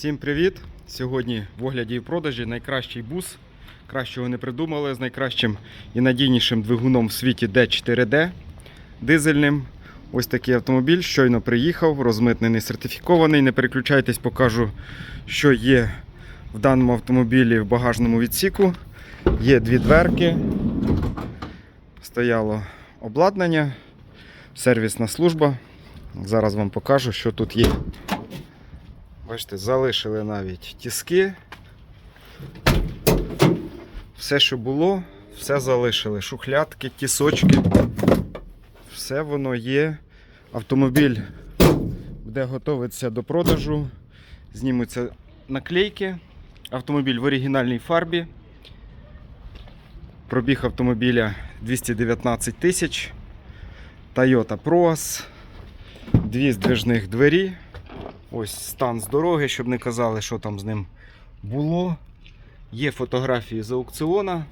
Всім привіт! Сьогодні в огляді і продажі найкращий бус. Кращого не придумали з найкращим і надійнішим двигуном в світі D4D дизельним. Ось такий автомобіль щойно приїхав, розмитнений, сертифікований. Не переключайтесь, покажу, що є в даному автомобілі в багажному відсіку. Є дві дверки, стояло обладнання, сервісна служба. Зараз вам покажу, що тут є. Бачите, залишили навіть тіски. Все, що було, все залишили. Шухлядки, тісочки. Все воно є. Автомобіль буде готуватися до продажу. Знімуться наклейки. Автомобіль в оригінальній фарбі. Пробіг автомобіля 219 тисяч. Toyota Proas. Дві здвижних двері. Ось стан з дороги, щоб не казали, що там з ним було. Є фотографії з аукціона.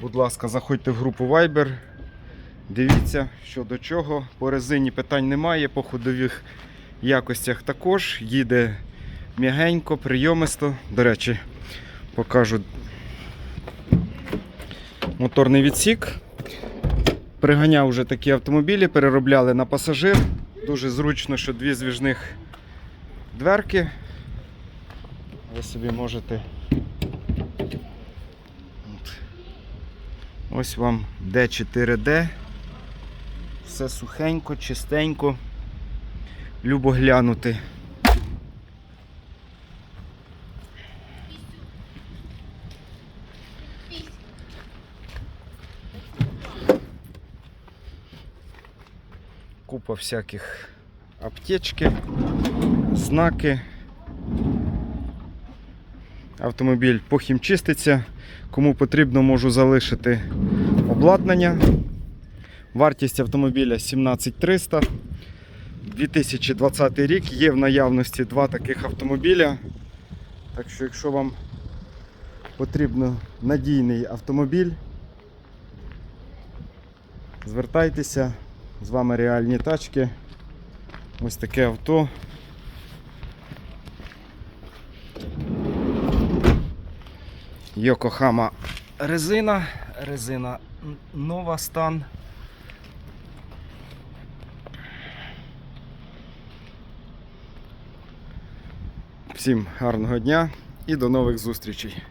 Будь ласка, заходьте в групу Viber. Дивіться, що до чого. По резині питань немає, по ходових якостях також. Їде м'ягенько, прийомисто. До речі, покажу моторний відсік. Приганяв вже такі автомобілі, переробляли на пасажир. Дуже зручно, що дві звіжних дверки. Ви собі можете. От. Ось вам D4D. Все сухенько, чистенько. Любо глянути. Купа всяких аптечки, знаки. Автомобіль похімчиститься. Кому потрібно, можу залишити обладнання. Вартість автомобіля 17300. 2020 рік є в наявності два таких автомобіля. Так що, якщо вам потрібно надійний автомобіль, звертайтеся, з вами реальні тачки. Ось таке авто. Йокохама резина, резина нова стан. Всім гарного дня і до нових зустрічей.